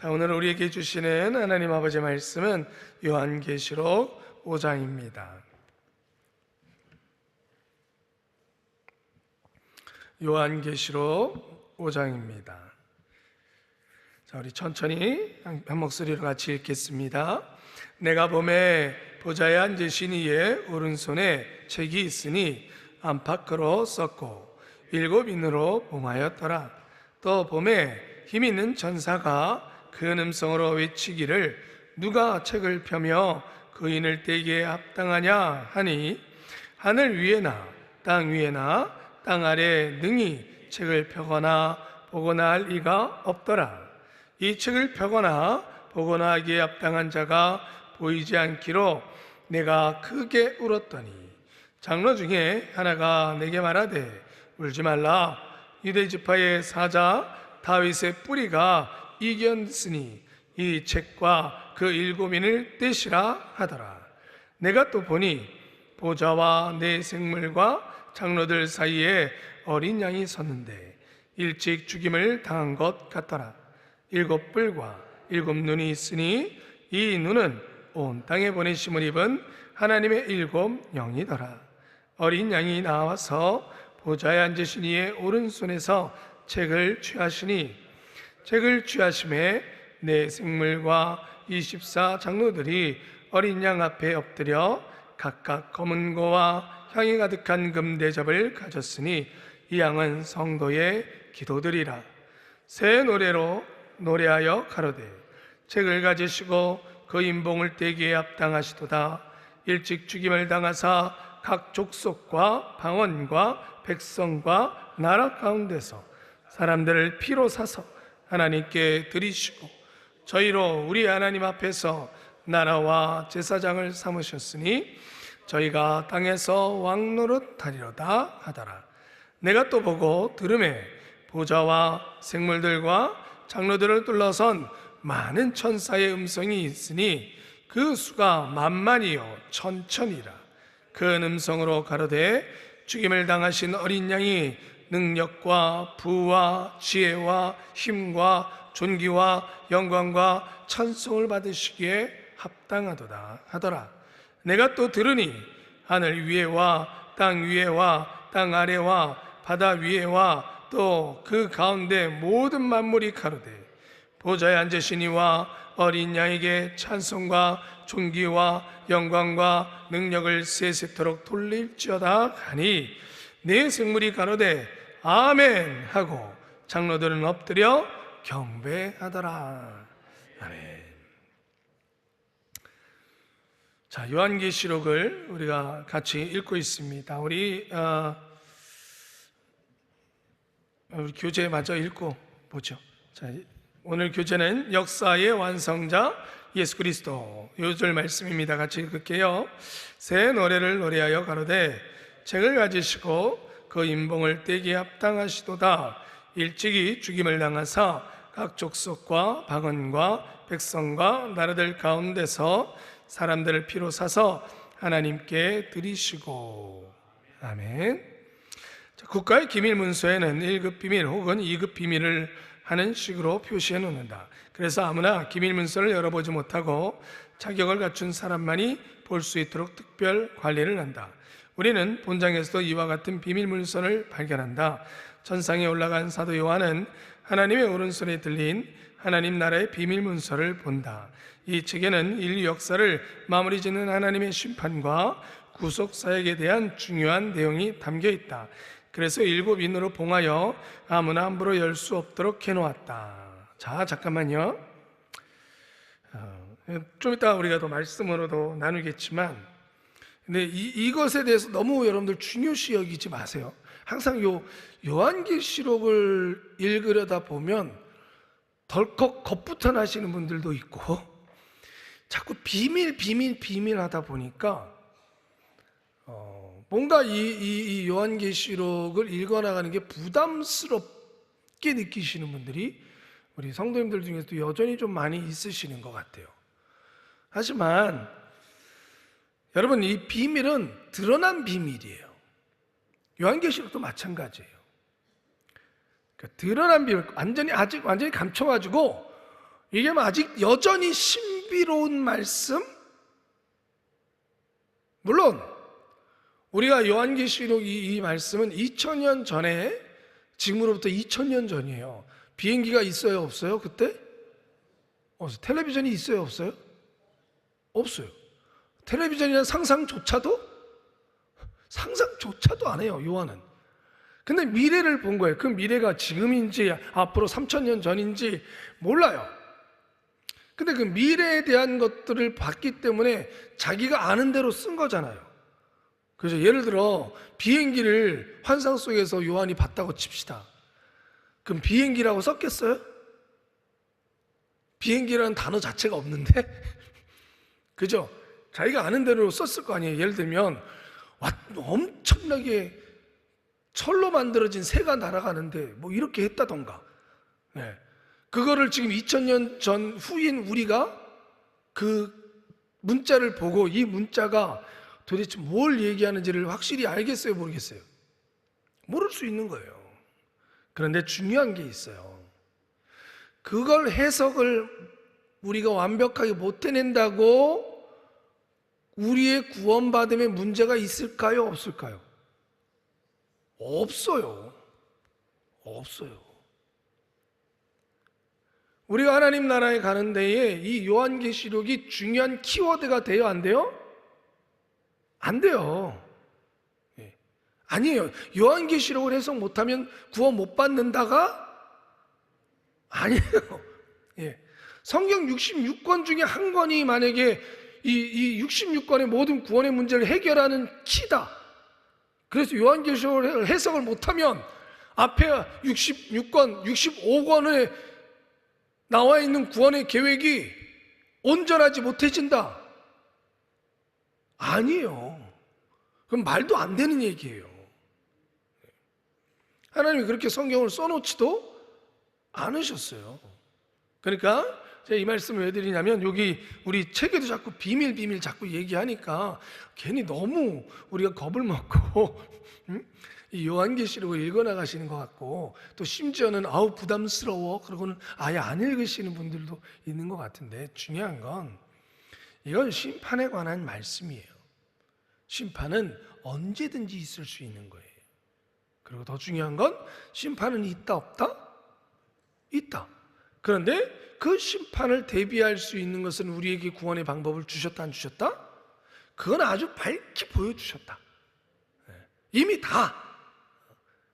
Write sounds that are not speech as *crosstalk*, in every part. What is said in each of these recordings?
자, 오늘 우리에게 주시는 하나님 아버지 말씀은 요한계시록 5장입니다. 요한계시록 5장입니다. 자, 우리 천천히 한, 한 목소리로 같이 읽겠습니다. 내가 봄에 보좌에 앉으신 이의 오른손에 책이 있으니 안팎으로 썼고 일곱 인으로 봉하였더라. 또 봄에 힘 있는 전사가 큰 음성으로 외치기를 누가 책을 펴며 그 인을 떼기에 합당하냐 하니 하늘 위에나 땅 위에나 땅 아래 능히 책을 펴거나 보거나 할 이가 없더라. 이 책을 펴거나 보거나 하기에 합당한 자가 보이지 않기로 내가 크게 울었더니 장로 중에 하나가 내게 말하되 울지 말라 유대 지파의 사자 다윗의 뿌리가 이겼으니 이 책과 그 일곱인을 떼시라 하더라 내가 또 보니 보좌와 내 생물과 장로들 사이에 어린 양이 섰는데 일찍 죽임을 당한 것 같더라 일곱 뿔과 일곱 눈이 있으니 이 눈은 온 땅에 보내심을 입은 하나님의 일곱 영이더라. 어린 양이 나와서 보좌에 앉으신 이의 오른손에서 책을 취하시니 책을 취하심에 내 생물과 24 장로들이 어린 양 앞에 엎드려 각각 검은 고와 향이 가득한 금대접을 가졌으니 이 양은 성도의 기도들이라. 새 노래로 노래하여 가로되 책을 가지시고 그 인봉을 떼기에 합당하시도다. 일찍 죽임을 당하사 각 족속과 방언과 백성과 나라 가운데서 사람들을 피로 사서 하나님께 드리시고 저희로 우리 하나님 앞에서 나라와 제사장을 삼으셨으니 저희가 땅에서 왕노릇 하리로다 하더라. 내가 또 보고 들음에 보좌와 생물들과 장로들을 둘러선 많은 천사의 음성이 있으니 그 수가 만만이요 천천이라. 그 음성으로 가로되 죽임을 당하신 어린 양이 능력과 부와 지혜와 힘과 존귀와 영광과 찬송을 받으시기에 합당하도다 하더라. 내가 또 들으니 하늘 위에와 땅 위에와 땅 아래와 바다 위에와 또 그 가운데 모든 만물이 가로되 보좌에 앉으신 이와 어린 양에게 찬송과 존귀와 영광과 능력을 세세토록 돌릴지어다 하니 내 생물이 가로되 아멘 하고 장로들은 엎드려 경배하더라 아멘 자 요한계시록을 우리가 같이 읽고 있습니다 우리 어, 우리 교재 마저 읽고 보죠. 자, 오늘 교재는 역사의 완성자 예수 그리스도 요절 말씀입니다. 같이 읽을게요. 새 노래를 노래하여 가로되 책을 가지시고 그 인봉을 떼기 합당하시도다. 일찍이 죽임을 당하사 각 족속과 방언과 백성과 나라들 가운데서 사람들을 피로 사서 하나님께 드리시고 아멘. 국가의 기밀 문서에는 1급 비밀 혹은 2급 비밀을 하는 식으로 표시해 놓는다. 그래서 아무나 기밀 문서를 열어보지 못하고 자격을 갖춘 사람만이 볼 수 있도록 특별 관리를 한다. 우리는 본장에서도 이와 같은 비밀 문서를 발견한다. 전상에 올라간 사도 요한은 하나님의 오른손에 들린 하나님 나라의 비밀 문서를 본다. 이 책에는 인류 역사를 마무리 짓는 하나님의 심판과 구속 사역에 대한 중요한 내용이 담겨 있다. 그래서 일곱 인으로 봉하여 아무나 함부로 열 수 없도록 해놓았다. 자, 잠깐만요. 어, 좀 이따 우리가 더 말씀으로도 나누겠지만, 근데 이, 이것에 대해서 너무 여러분들 중요시 여기지 마세요. 항상 요 요한계시록을 읽으려다 보면 덜컥 겁부터 나시는 분들도 있고, 자꾸 비밀, 비밀, 비밀 하다 보니까, 어, 뭔가 이, 이, 이 요한계시록을 읽어나가는 게 부담스럽게 느끼시는 분들이 우리 성도님들 중에서도 여전히 좀 많이 있으시는 것 같아요. 하지만 여러분 이 비밀은 드러난 비밀이에요. 요한계시록도 마찬가지예요. 그러니까 드러난 비밀 완전히 아직 완전히 감춰가지고 이게 아직 여전히 신비로운 말씀? 물론 우리가 요한계시록 이, 이 말씀은 2000년 전에 지금으로부터 2000년 전이에요. 비행기가 있어요, 없어요? 그때? 없어요. 텔레비전이 있어요, 없어요? 없어요. 텔레비전이라는 상상조차도 상상조차도 안 해요, 요한은. 근데 미래를 본 거예요. 그 미래가 지금인지 앞으로 3000년 전인지 몰라요. 근데 그 미래에 대한 것들을 봤기 때문에 자기가 아는 대로 쓴 거잖아요. 그래서 예를 들어 비행기를 환상 속에서 요한이 봤다고 칩시다. 그럼 비행기라고 썼겠어요? 비행기라는 단어 자체가 없는데? *laughs* 그죠? 자기가 아는 대로 썼을 거 아니에요. 예를 들면 와, 엄청나게 철로 만들어진 새가 날아가는데 뭐 이렇게 했다던가. 네. 그거를 지금 2000년 전 후인 우리가 그 문자를 보고 이 문자가 도대체 뭘 얘기하는지를 확실히 알겠어요, 모르겠어요? 모를 수 있는 거예요. 그런데 중요한 게 있어요. 그걸 해석을 우리가 완벽하게 못 해낸다고 우리의 구원받음에 문제가 있을까요? 없을까요? 없어요. 없어요. 우리가 하나님 나라에 가는 데에 이 요한계시록이 중요한 키워드가 돼요, 안 돼요? 안 돼요. 예. 아니에요. 요한계시록을 해석 못하면 구원 못 받는다가 아니에요. *laughs* 예. 성경 66권 중에 한 권이 만약에 이, 이 66권의 모든 구원의 문제를 해결하는 키다. 그래서 요한계시록을 해석을 못하면 앞에 66권, 65권에 나와 있는 구원의 계획이 온전하지 못해진다. 아니에요. 그럼 말도 안 되는 얘기예요. 하나님이 그렇게 성경을 써놓지도 않으셨어요. 그러니까 제가 이 말씀을 왜 드리냐면 여기 우리 책에도 자꾸 비밀 비밀 자꾸 얘기하니까 괜히 너무 우리가 겁을 먹고 음? 이 요한계시록을 읽어 나가시는 것 같고 또 심지어는 아우 부담스러워 그러고는 아예 안 읽으시는 분들도 있는 것 같은데 중요한 건 이건 심판에 관한 말씀이에요. 심판은 언제든지 있을 수 있는 거예요. 그리고 더 중요한 건 심판은 있다 없다? 있다. 그런데 그 심판을 대비할 수 있는 것은 우리에게 구원의 방법을 주셨다 안 주셨다? 그건 아주 밝히 보여주셨다. 네. 이미 다.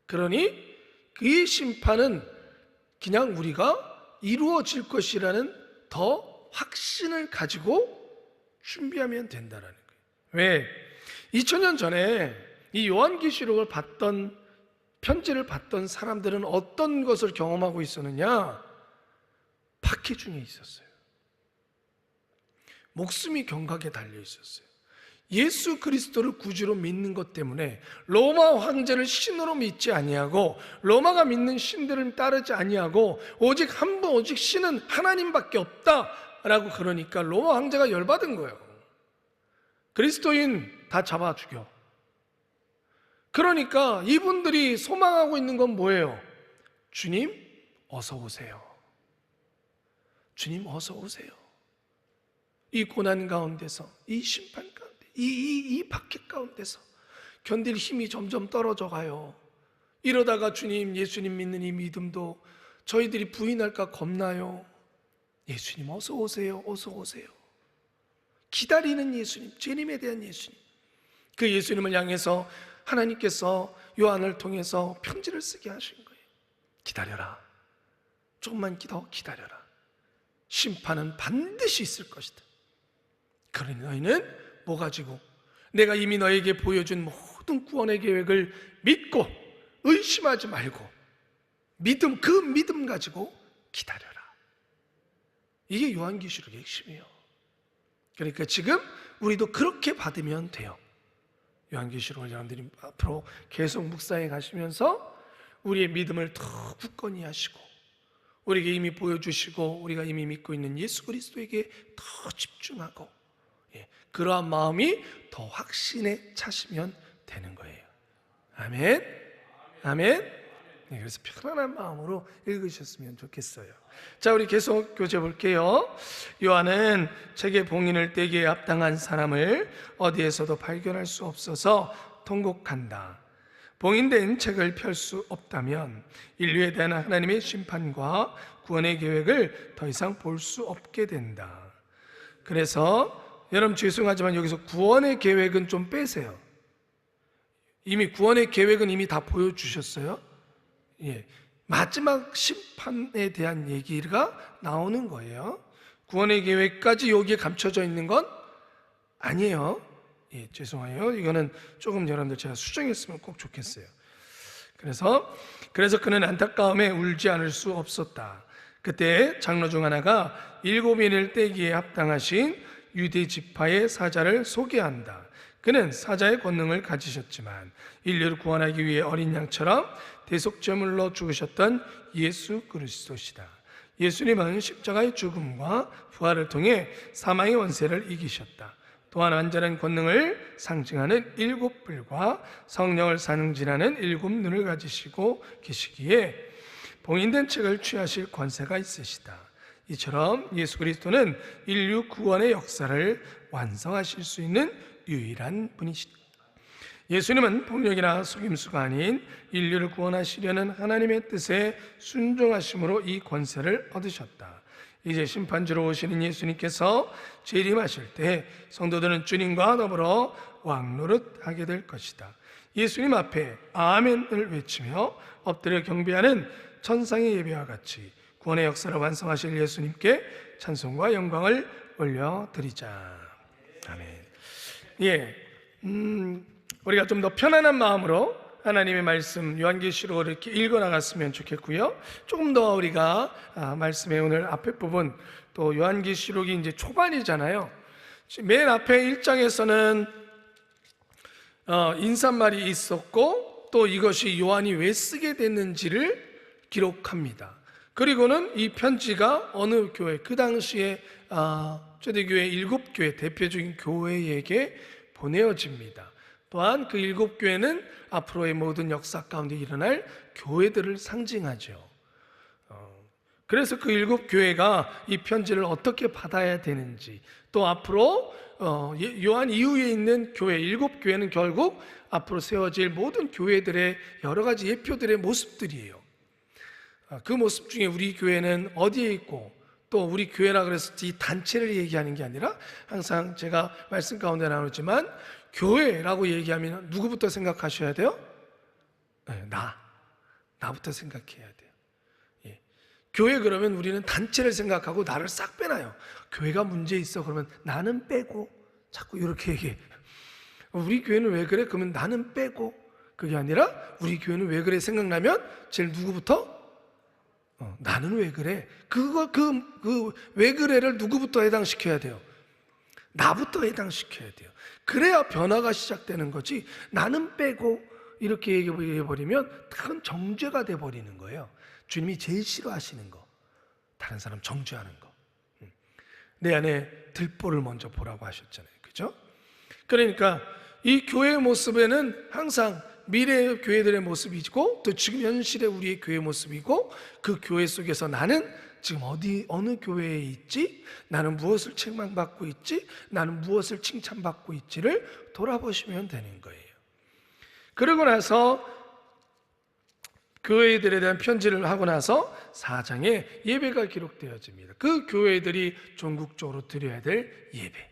그러니 그 심판은 그냥 우리가 이루어질 것이라는 더 확신을 가지고 준비하면 된다라는 거예요. 왜? 2000년 전에 이 요한계시록을 봤던 편지를 봤던 사람들은 어떤 것을 경험하고 있었느냐? 박해 중에 있었어요. 목숨이 경각에 달려 있었어요. 예수 그리스도를 구주로 믿는 것 때문에 로마 황제를 신으로 믿지 아니하고 로마가 믿는 신들을 따르지 아니하고 오직 한 분 오직 신은 하나님밖에 없다라고 그러니까 로마 황제가 열받은 거예요. 그리스도인 다 잡아 죽여. 그러니까 이분들이 소망하고 있는 건 뭐예요? 주님 어서 오세요. 주님 어서 오세요. 이 고난 가운데서 이 심판 가운데 이, 이, 이 박해 가운데서 견딜 힘이 점점 떨어져 가요. 이러다가 주님 예수님 믿는 이 믿음도 저희들이 부인할까 겁나요. 예수님 어서 오세요. 어서 오세요. 기다리는 예수님, 주님에 대한 예수님. 그 예수님을 향해서 하나님께서 요한을 통해서 편지를 쓰게 하신 거예요. 기다려라. 조금만 더 기다려라. 심판은 반드시 있을 것이다. 그러니 너희는 뭐 가지고 내가 이미 너에게 보여준 모든 구원의 계획을 믿고 의심하지 말고 믿음 그 믿음 가지고 기다려라. 이게 요한계시록의 핵심이에요. 그러니까 지금 우리도 그렇게 받으면 돼요. 요한계시록을 여러분들이 앞으로 계속 묵상해 가시면서 우리의 믿음을 더 굳건히 하시고 우리에게 이미 보여주시고 우리가 이미 믿고 있는 예수 그리스도에게 더 집중하고 예, 그러한 마음이 더 확신에 차시면 되는 거예요. 아멘. 아멘. 네, 그래서 편안한 마음으로 읽으셨으면 좋겠어요. 자, 우리 계속 교재 볼게요. 요한은 책의 봉인을 떼기에 합당한 사람을 어디에서도 발견할 수 없어서 통곡한다. 봉인된 책을 펼 수 없다면 인류에 대한 하나님의 심판과 구원의 계획을 더 이상 볼 수 없게 된다. 그래서 여러분 죄송하지만 여기서 구원의 계획은 좀 빼세요. 이미 구원의 계획은 이미 다 보여주셨어요. 예. 마지막 심판에 대한 얘기가 나오는 거예요. 구원의 계획까지 여기에 감춰져 있는 건 아니에요. 예, 죄송해요. 이거는 조금 여러분들 제가 수정했으면 꼭 좋겠어요. 그래서 그래서 그는 안타까움에 울지 않을 수 없었다. 그때 장로 중 하나가 일곱인을 떼기에 합당하신 유대 지파의 사자를 소개한다. 그는 사자의 권능을 가지셨지만 인류를 구원하기 위해 어린 양처럼 대속제물로 죽으셨던 예수 그리스도시다. 예수님은 십자가의 죽음과 부활을 통해 사망의 원세를 이기셨다. 또한 완전한 권능을 상징하는 일곱 불과 성령을 상징하는 일곱 눈을 가지시고 계시기에 봉인된 책을 취하실 권세가 있으시다. 이처럼 예수 그리스도는 인류 구원의 역사를 완성하실 수 있는 유일한 분이시다. 예수님은 폭력이나 속임수가 아닌 인류를 구원하시려는 하나님의 뜻에 순종하심으로 이 권세를 얻으셨다. 이제 심판주로 오시는 예수님께서 재림하실 때 성도들은 주님과 더불어 왕노릇하게 될 것이다. 예수님 앞에 아멘을 외치며 엎드려 경배하는 천상의 예배와 같이 구원의 역사를 완성하실 예수님께 찬송과 영광을 올려드리자. 아멘. 예, 음, 우리가 좀 더 편안한 마음으로 하나님의 말씀 요한계시로 이렇게 읽어 나갔으면 좋겠고요. 조금 더 우리가 아, 말씀의 오늘 앞에 부분 또 요한계시록이 이제 초반이잖아요. 맨 앞에 1장에서는 어, 인사말이 있었고 또 이것이 요한이 왜 쓰게 됐는지를 기록합니다. 그리고는 이 편지가 어느 교회 그 당시에 아, 초대교회 일곱 교회 대표적인 교회에게 보내어집니다. 또한 그 일곱 교회는 앞으로의 모든 역사 가운데 일어날 교회들을 상징하죠. 어, 그래서 그 일곱 교회가 이 편지를 어떻게 받아야 되는지 또 앞으로 어, 예, 요한 이후에 있는 교회 일곱 교회는 결국 앞으로 세워질 모든 교회들의 여러 가지 예표들의 모습들이에요. 아, 그 모습 중에 우리 교회는 어디에 있고 또 우리 교회라 그래서 이 단체를 얘기하는 게 아니라 항상 제가 말씀 가운데 나오지만 교회라고 얘기하면 누구부터 생각하셔야 돼요? 네, 나. 나부터 생각해야 돼요. 예. 교회 그러면 우리는 단체를 생각하고 나를 싹 빼놔요. 교회가 문제 있어 그러면 나는 빼고 자꾸 이렇게 얘기해. 우리 교회는 왜 그래? 그러면 나는 빼고 그게 아니라 우리 교회는 왜 그래 생각나면 제일 누구부터? 어, 나는 왜 그래? 그거 그 그 왜 그래를 누구부터 해당시켜야 돼요? 나부터 해당시켜야 돼요. 그래야 변화가 시작되는 거지. 나는 빼고 이렇게 얘기해 버리면 그건 정죄가 돼 버리는 거예요. 주님이 제일 싫어하시는 거. 다른 사람 정죄하는 거. 음. 내 안에 들보를 먼저 보라고 하셨잖아요. 그죠? 그러니까 이 교회의 모습에는 항상 미래의 교회들의 모습이고 또 지금 현실의 우리의 교회 모습이고 그 교회 속에서 나는 지금 어디 어느 교회에 있지? 나는 무엇을 책망받고 있지? 나는 무엇을 칭찬받고 있지를 돌아보시면 되는 거예요. 그러고 나서 교회들에 대한 편지를 하고 나서 4장에 예배가 기록되어집니다. 그 교회들이 전국적으로 드려야 될 예배.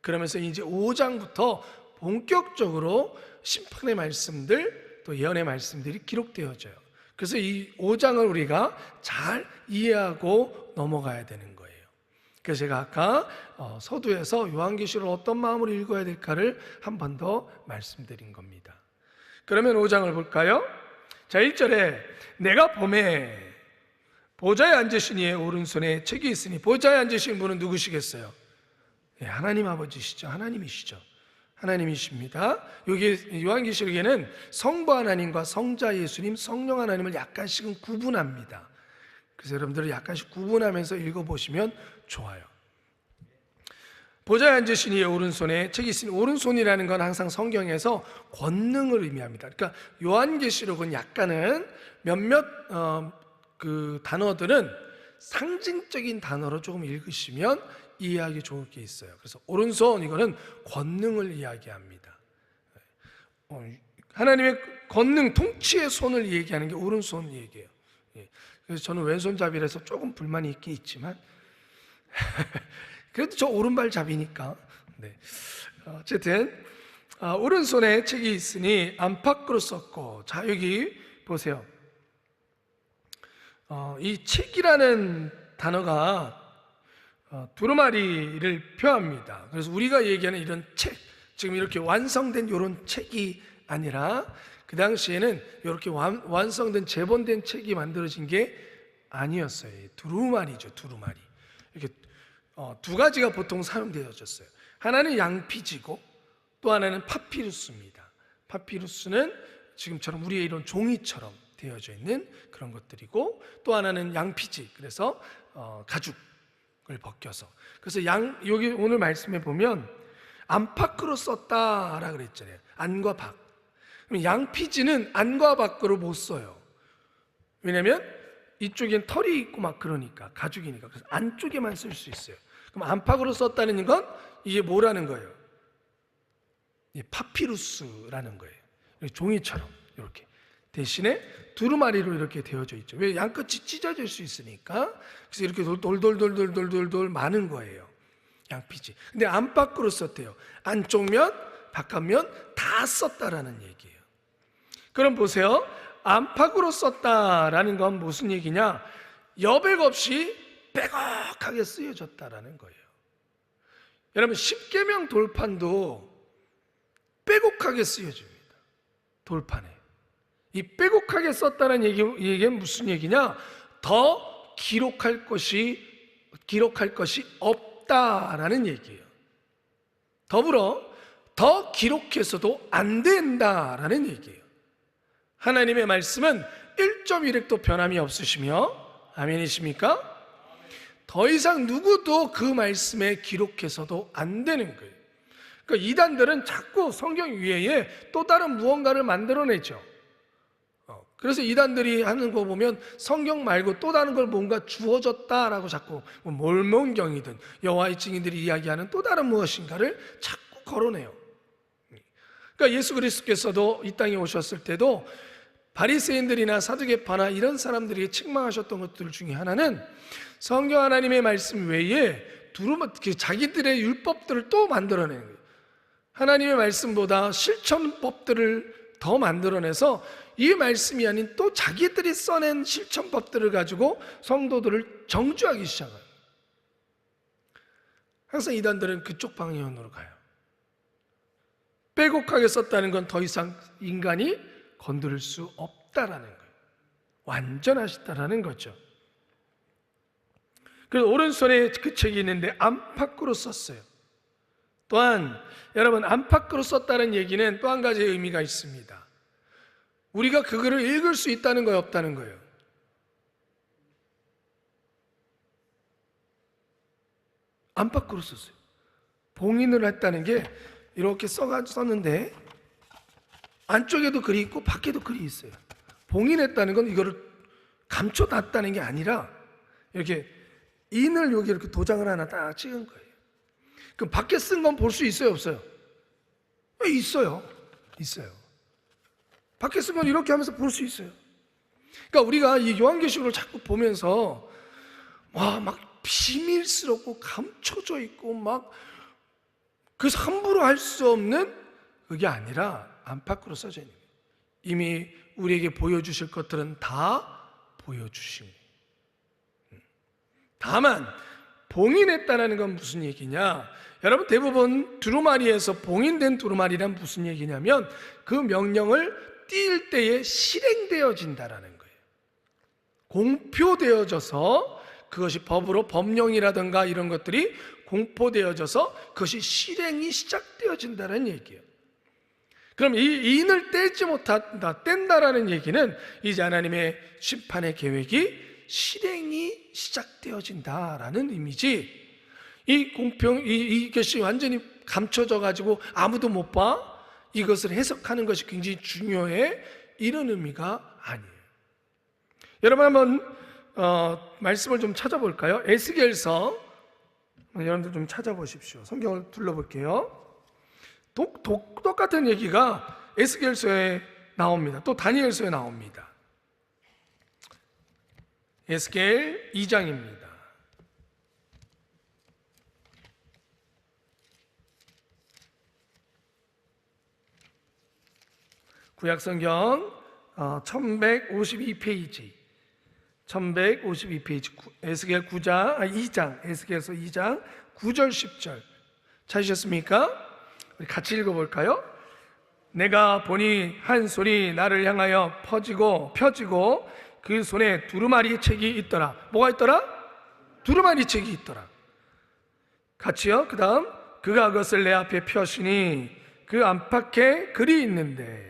그러면서 이제 5장부터 본격적으로 심판의 말씀들 또 예언의 말씀들이 기록되어져요. 그래서 이 5장을 우리가 잘 이해하고 넘어가야 되는 거예요. 그래서 제가 아까 어, 서두에서 요한계시를 어떤 마음으로 읽어야 될까를 한 번 더 말씀드린 겁니다. 그러면 5장을 볼까요? 자, 1절에 내가 봄에 보좌에 앉으신 이의 오른손에 책이 있으니 보좌에 앉으신 분은 누구시겠어요? 예, 하나님 아버지시죠. 하나님이시죠. 하나님이십니다. 여기 요한계시록에는 성부 하나님과 성자 예수님, 성령 하나님을 약간씩은 구분합니다. 그래서 여러분들 약간씩 구분하면서 읽어보시면 좋아요. 보좌에 앉으신 이의 오른손에 책이 있으니 오른손이라는 건 항상 성경에서 권능을 의미합니다. 그러니까 요한계시록은 약간은 몇몇 어, 그 단어들은 상징적인 단어로 조금 읽으시면 이해하기 좋을 게 있어요. 그래서 오른손 이거는 권능을 이야기합니다. 어, 하나님의 권능 통치의 손을 얘기하는 게 오른손 얘기예요. 예. 그래서 저는 왼손잡이라서 조금 불만이 있긴 있지만 *laughs* 그래도 저 오른발 잡이니까. 네. 어쨌든 아, 오른손에 책이 있으니 안팎으로 썼고 자 여기 보세요. 어, 이 책이라는 단어가 어, 두루마리를 표합니다. 그래서 우리가 얘기하는 이런 책, 지금 이렇게 완성된 이런 책이 아니라 그 당시에는 이렇게 완, 완성된 재본된 책이 만들어진 게 아니었어요. 두루마리죠, 두루마리. 이렇게 어, 두 가지가 보통 사용되어졌어요. 하나는 양피지고 또 하나는 파피루스입니다. 파피루스는 지금처럼 우리의 이런 종이처럼 되어져 있는 그런 것들이고 또 하나는 양피지. 그래서 어, 가죽 을 벗겨서 그래서 양 여기 오늘 말씀에 보면 안팎으로 썼다라 그랬잖아요. 안과 밖. 그럼 양피지는 안과 밖으로 못 써요. 왜냐하면 이쪽엔 털이 있고 막 그러니까 가죽이니까 그래서 안쪽에만 쓸 수 있어요. 그럼 안팎으로 썼다는 건 이게 뭐라는 거예요? 이 파피루스라는 거예요. 종이처럼 이렇게 대신에 두루마리로 이렇게 되어져 있죠. 왜 양끝이 찢어질 수 있으니까 그래서 이렇게 돌돌돌돌돌돌돌 많은 거예요. 양피지. 근데 안팎으로 썼대요. 안쪽 면, 바깥 면 다 썼다라는 얘기예요. 그럼 보세요. 안팎으로 썼다라는 건 무슨 얘기냐? 여백 없이 빼곡하게 쓰여졌다라는 거예요. 여러분 십계명 돌판도 빼곡하게 쓰여집니다. 돌판에 이 빼곡하게 썼다는 얘기 이게 무슨 얘기냐? 더 기록할 것이 기록할 것이 없다라는 얘기예요. 더불어 더 기록해서도 안 된다라는 얘기예요. 하나님의 말씀은 1.1획도 변함이 없으시며 아멘이십니까? 더 이상 누구도 그 말씀에 기록해서도 안 되는 거예요. 그러니까 이단들은 자꾸 성경 위에 또 다른 무언가를 만들어내죠. 어, 그래서 이단들이 하는 거 보면 성경 말고 또 다른 걸 뭔가 주어졌다라고 자꾸 뭐 몰몬경이든 여호와의 증인들이 이야기하는 또 다른 무엇인가를 자꾸 걸어내요. 그러니까 예수 그리스도께서도 이 땅에 오셨을 때도 바리새인들이나 사두개파나 이런 사람들이 책망하셨던 것들 중에 하나는 성경 하나님의 말씀 외에 두루마 그 자기들의 율법들을 또 만들어내는 거예요. 하나님의 말씀보다 실천법들을 더 만들어내서 이 말씀이 아닌 또 자기들이 써낸 실천법들을 가지고 성도들을 정죄하기 시작해요. 항상 이단들은 그쪽 방향으로 가요. 빼곡하게 썼다는 건 더 이상 인간이 건드릴 수 없다라는 거예요. 완전하시다라는 거죠. 그래서 오른손에 그 책이 있는데 안팎으로 썼어요. 또한 여러분 안팎으로 썼다는 얘기는 또 한 가지 의미가 있습니다. 우리가 그거를 읽을 수 있다는 거예요, 없다는 거예요. 안팎으로 썼어요. 봉인을 했다는 게 이렇게 써가 썼는데 안쪽에도 글이 있고 밖에도 글이 있어요. 봉인했다는 건 이거를 감춰놨다는 게 아니라 이렇게 인을 여기 이렇게 도장을 하나 딱 찍은 거예요. 그럼 밖에 쓴 건 볼 수 있어요, 없어요? 네, 있어요. 있어요. 밖에 쓴건 이렇게 하면서 볼 수 있어요. 그러니까 우리가 이 요한계시록을 자꾸 보면서 와, 막 비밀스럽고 감춰져 있고 막 그래서 함부로 할 수 없는 그게 아니라 안팎으로 써져 있는. 이미 우리에게 보여주실 것들은 다 거예요. 음. 다만 봉인했다는 건 무슨 얘기냐? 여러분 대부분 두루마리에서 봉인된 두루마리란 무슨 얘기냐면 그 명령을 띌 때에 실행되어진다라는 거예요. 공표되어져서 그것이 법으로 법령이라든가 이런 것들이 공포되어져서 그것이 실행이 시작되어진다는 얘기예요. 그럼 이 인을 떼지 못한다, 뗀다라는 얘기는 이제 하나님의 심판의 계획이 실행이 시작되어진다라는 의미지 이 공평 이 이것이 완전히 감춰져 가지고 아무도 못 봐. 이것을 해석하는 것이 굉장히 중요해. 이런 의미가 아니에요. 여러분 한번 어, 말씀을 좀 찾아볼까요? 에스겔서 여러분들 좀 찾아보십시오. 성경을 둘러볼게요. 독, 독, 똑같은 얘기가 에스겔서에 나옵니다. 또 다니엘서에 나옵니다. 에스겔 2장입니다. 구약성경 1152페이지. 1152페이지. 에스겔 9장 아, 2장 에스겔서 2장 9절 10절. 찾으셨습니까? 같이 읽어볼까요? 내가 보니 한 소리 나를 향하여 퍼지고 펴지고 그 손에 두루마리 책이 있더라. 뭐가 있더라? 두루마리 책이 있더라. 같이요? 그 다음 그가 그것을 내 앞에 펴시니 그 안팎에 글이 있는데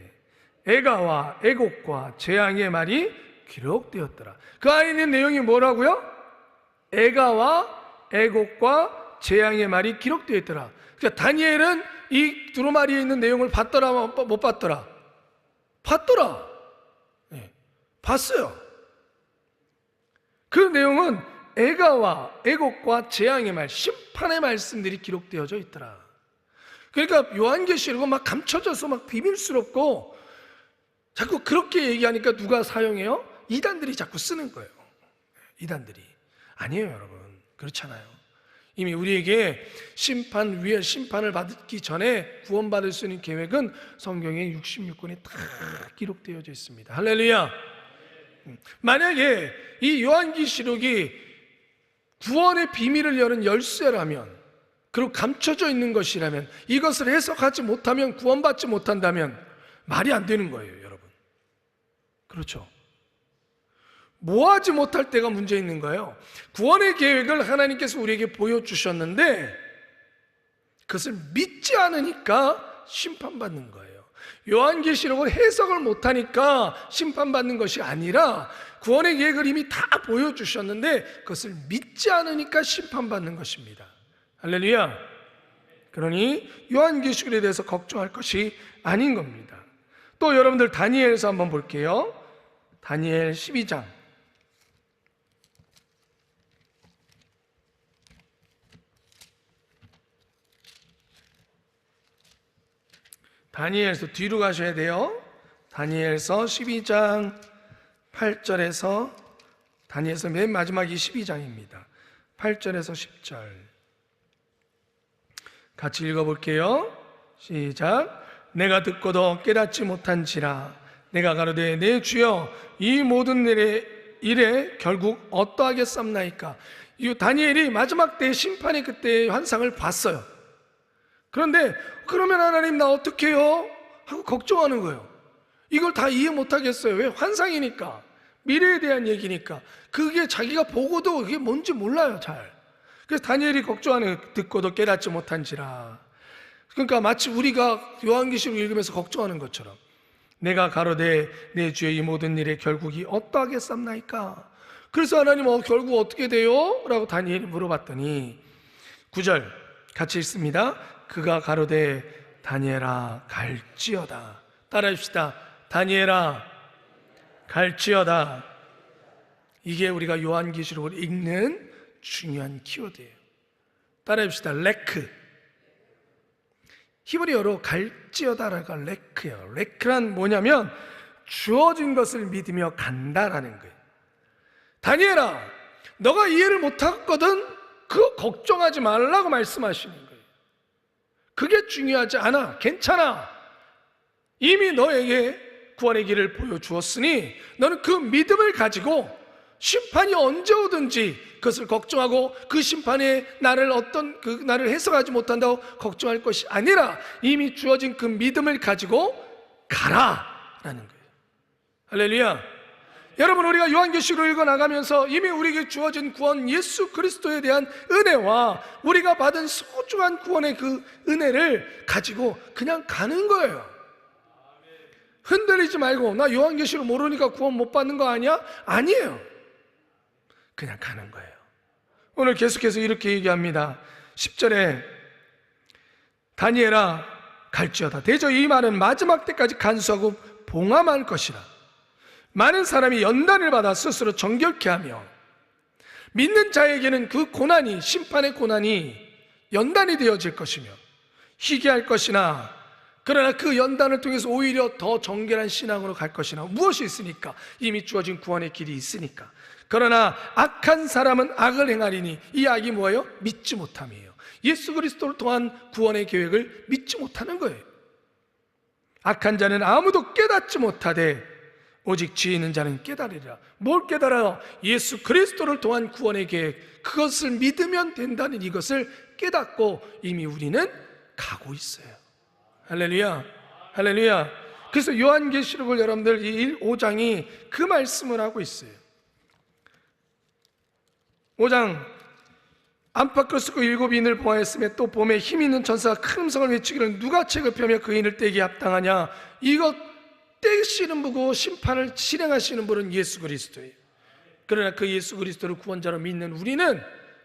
애가와 애곡과 재앙의 말이 기록되었더라. 그 안에 있는 내용이 뭐라고요? 애가와 애곡과 재앙의 말이 기록되어 있더라. 그러니까 다니엘은 이 두루마리에 있는 내용을 봤더라 못 봤더라? 봤더라. 네, 봤어요. 그 내용은 애가와 애곡과 재앙의 말, 심판의 말씀들이 기록되어져 있더라. 그러니까 요한계시록은 막 감춰져서 막 비밀스럽고 자꾸 그렇게 얘기하니까 누가 사용해요? 이단들이 자꾸 쓰는 거예요. 이단들이. 아니에요, 여러분. 그렇잖아요. 이미 우리에게 심판 위에 심판을 받기 전에 구원받을 수 있는 계획은 성경에 66권에 다 기록되어져 있습니다. 할렐루야. 만약에 이 요한기시록이 구원의 비밀을 여는 열쇠라면 그리고 감춰져 있는 것이라면 이것을 해석하지 못하면 구원받지 못한다면 말이 안 되는 거예요. 그렇죠. 모하지 못할 때가 문제 있는 거예요. 구원의 계획을 하나님께서 우리에게 보여주셨는데 그것을 믿지 않으니까 심판받는 거예요. 요한계시록을 해석을 못하니까 심판받는 것이 아니라 구원의 계획을 이미 다 보여주셨는데 그것을 믿지 않으니까 심판받는 것입니다. 할렐루야. 그러니 요한계시록에 대해서 걱정할 것이 아닌 겁니다. 또 여러분들 다니엘서 한번 볼게요. 다니엘 12장. 다니엘서 뒤로 가셔야 돼요. 다니엘서 12장 8절에서 다니엘서 맨 마지막이 12장입니다. 8절에서 10절. 같이 읽어 볼게요. 시작. 내가 듣고도 깨닫지 못한지라 내가 가로되 내 주여 이 모든 일에, 일에 결국 어떠하게 쌈나이까? 이 다니엘이 마지막 때 심판의 그때의 환상을 봤어요. 그런데 그러면 하나님 나 어떻게 해요? 하고 걱정하는 거예요. 이걸 다 이해 못하겠어요. 왜? 환상이니까. 미래에 대한 얘기니까. 그게 자기가 보고도 그게 뭔지 몰라요 잘. 그래서 다니엘이 걱정하는 듣고도 깨닫지 못한지라. 그러니까 마치 우리가 요한계시록 읽으면서 걱정하는 것처럼 내가 가로되 내 주의 이 모든 일의 결국이 어떠하게 쌈나이까? 그래서 하나님 어, 결국 어떻게 돼요? 라고 다니엘이 물어봤더니 9절 같이 읽습니다. 그가 가로되 다니엘아 갈지어다. 따라합시다. 다니엘아 갈지어다. 이게 우리가 요한계시록을 읽는 중요한 키워드예요. 따라합시다. 레크. 히브리어로 갈지어다라가 레크예요. 레크란 뭐냐면 주어진 것을 믿으며 간다라는 거예요. 다니엘아, 너가 이해를 못했거든? 그 걱정하지 말라고 말씀하시는 거예요. 그게 중요하지 않아. 괜찮아. 이미 너에게 구원의 길을 보여주었으니 너는 그 믿음을 가지고 심판이 언제 오든지 그것을 걱정하고 그 심판에 나를 어떤 그 나를 해석하지 못한다고 걱정할 것이 아니라 이미 주어진 그 믿음을 가지고 가라라는 거예요. 할렐루야. 여러분 우리가 요한계시록을 읽어 나가면서 이미 우리에게 주어진 구원 예수 그리스도에 대한 은혜와 우리가 받은 소중한 구원의 그 은혜를 가지고 그냥 가는 거예요. 흔들리지 말고 나 요한계시록 모르니까 구원 못 받는 거 아니야? 아니에요. 그냥 가는 거예요. 오늘 계속해서 이렇게 얘기합니다. 10절에 다니엘아 갈지어다 대저 이 말은 마지막 때까지 간수하고 봉함할 것이라 많은 사람이 연단을 받아 스스로 정결케 하며 믿는 자에게는 그 고난이 심판의 고난이 연단이 되어질 것이며 희귀할 것이나 그러나 그 연단을 통해서 오히려 더 정결한 신앙으로 갈 것이나 무엇이 있으니까? 이미 주어진 구원의 길이 있으니까. 그러나 악한 사람은 악을 행하리니 이 악이 뭐예요? 믿지 못함이에요. 예수 그리스도를 통한 구원의 계획을 믿지 못하는 거예요. 악한 자는 아무도 깨닫지 못하되 오직 지혜 있는 자는 깨달으리라. 뭘 깨달아요? 예수 그리스도를 통한 구원의 계획. 그것을 믿으면 된다는 이것을 깨닫고 이미 우리는 가고 있어요 할렐루야. 할렐루야. 그래서 요한계시록을 여러분들 이 5장이 그 말씀을 하고 있어요. 5장. 안팎을 쓰고 일곱 인을 보아했으며 또 봄에 힘 있는 천사가 큰 음성을 외치기를 누가 책을 펴며 그 인을 떼기 합당하냐? 이것 떼시는 분고 심판을 실행하시는 분은 예수 그리스도예요. 그러나 그 예수 그리스도를 구원자로 믿는 우리는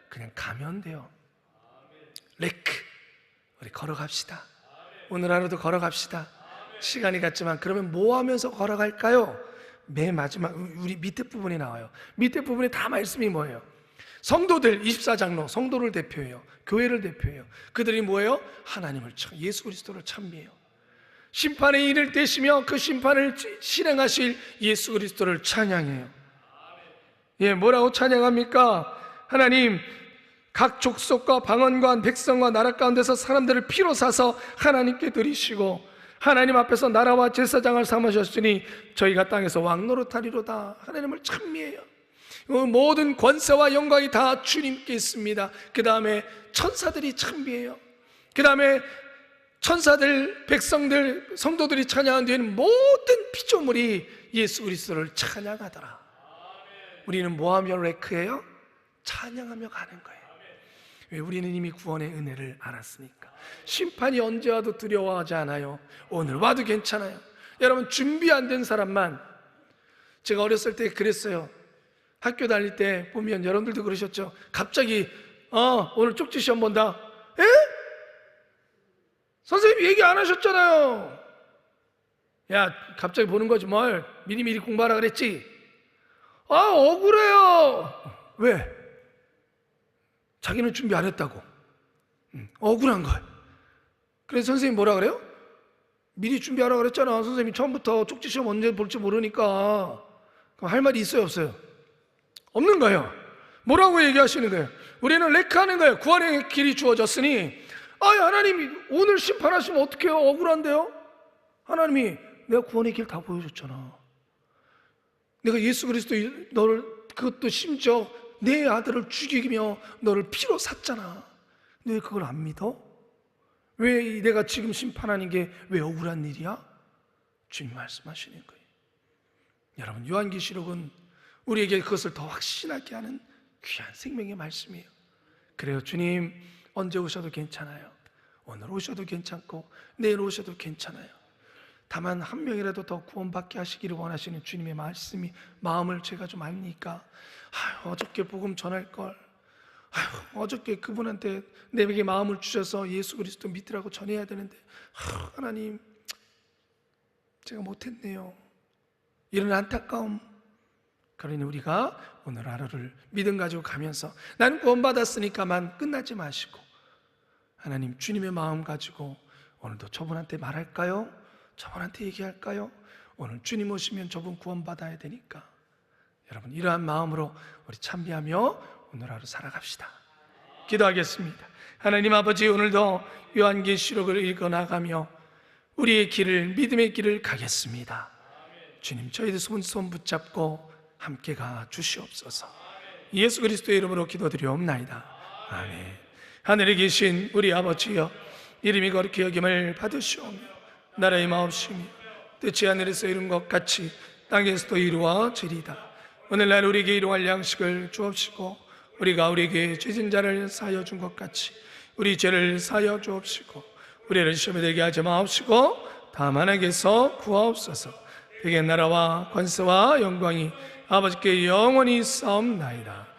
그냥 가면 돼요. 레크. 우리 걸어갑시다 오늘 하루도 걸어갑시다 시간이 갔지만 그러면 뭐 하면서 걸어갈까요? 맨 마지막 우리 밑에 부분이 나와요 밑에 부분에 다 말씀이 뭐예요? 성도들 24장로 성도를 대표해요. 교회를 대표해요. 그들이 뭐예요? 하나님을 참 예수 그리스도를 찬미해요. 심판의 일을 떼시며 그 심판을 실행하실 예수 그리스도를 찬양해요. 예, 뭐라고 찬양합니까? 하나님 각 족속과 방언과 백성과 나라 가운데서 사람들을 피로 사서 하나님께 드리시고 하나님 앞에서 나라와 제사장을 삼으셨으니 저희가 땅에서 왕노릇하리로다. 하나님을 찬미해요. 어, 모든 권세와 영광이 다 주님께 있습니다. 그 다음에 천사들이 찬미해요. 그 다음에 천사들, 백성들, 성도들이 찬양한 뒤에는 모든 피조물이 예수 그리스도를 찬양하더라. 우리는 뭐하며 레크예요? 찬양하며 가는 거예요. 왜 우리는 이미 구원의 은혜를 알았으니까. 심판이 언제 와도 두려워하지 않아요. 오늘 와도 괜찮아요. 여러분 준비 안 된 사람만 제가 어렸을 때 그랬어요. 학교 다닐 때 보면 여러분들도 그러셨죠. 갑자기 어 오늘 쪽지 시험 본다. 에? 선생님 얘기 안 하셨잖아요. 야 갑자기 보는 거지 뭘 미리 미리 공부하라 그랬지. 아 억울해요. 왜? 자기는 준비 안 했다고. 응, 억울한 거야. 그래서 선생님 뭐라 그래요? 미리 준비하라 그랬잖아. 선생님이 처음부터 쪽지 시험 언제 볼지 모르니까. 그럼 할 말이 있어요, 없어요? 없는 거예요. 뭐라고 얘기하시는 거예요? 우리는 레크하는 거예요. 구원의 길이 주어졌으니, 아, 하나님이 오늘 심판하시면 어떡해요? 억울한데요? 하나님이 내가 구원의 길 다 보여줬잖아. 내가 예수 그리스도 너를 그것도 심지어 내 아들을 죽이며 너를 피로 샀잖아. 왜 그걸 안 믿어? 왜 내가 지금 심판하는 게 왜 억울한 일이야? 주님 말씀하시는 거예요. 여러분 요한계시록은 우리에게 그것을 더 확신하게 하는 귀한 생명의 말씀이에요. 그래요. 주님 언제 오셔도 괜찮아요. 오늘 오셔도 괜찮고 내일 오셔도 괜찮아요. 다만 한 명이라도 더 구원받게 하시기를 원하시는 주님의 말씀이 마음을 제가 좀 압니까? 아유, 어저께 복음 전할 걸. 아유, 어저께 그분한테 내게 마음을 주셔서 예수 그리스도 믿으라고 전해야 되는데 하나님 제가 못했네요. 이런 안타까움 그러니 우리가 오늘 하루를 믿음 가지고 가면서 나는 구원받았으니까만 끝나지 마시고 하나님 주님의 마음 가지고 오늘도 저분한테 말할까요? 저분한테 얘기할까요? 오늘 주님 오시면 저분 구원받아야 되니까 여러분 이러한 마음으로 우리 참비하며 오늘 하루 살아갑시다 기도하겠습니다 하나님 아버지 오늘도 요한계시록을 읽어 나가며 우리의 길을 믿음의 길을 가겠습니다 주님 저희들 손손 붙잡고 함께 가 주시옵소서. 예수 그리스도의 이름으로 기도드리옵나이다. 아멘. 하늘에 계신 우리 아버지여 이름이 거룩히 여김을 받으시오며 나라의 마옵심이 뜻이 하늘에서 이룬 것 같이 땅에서도 이루어지리다. 오늘날 우리에게 일용할 양식을 주옵시고 우리가 우리에게 죄진 자를 사여 준 것 같이 우리 죄를 사여 주옵시고 우리를 시험에 들게 하지 마옵시고 다만 에게서 구하옵소서. 그게 나라와 권세와 영광이 아버지께 영원히 싸움나이다.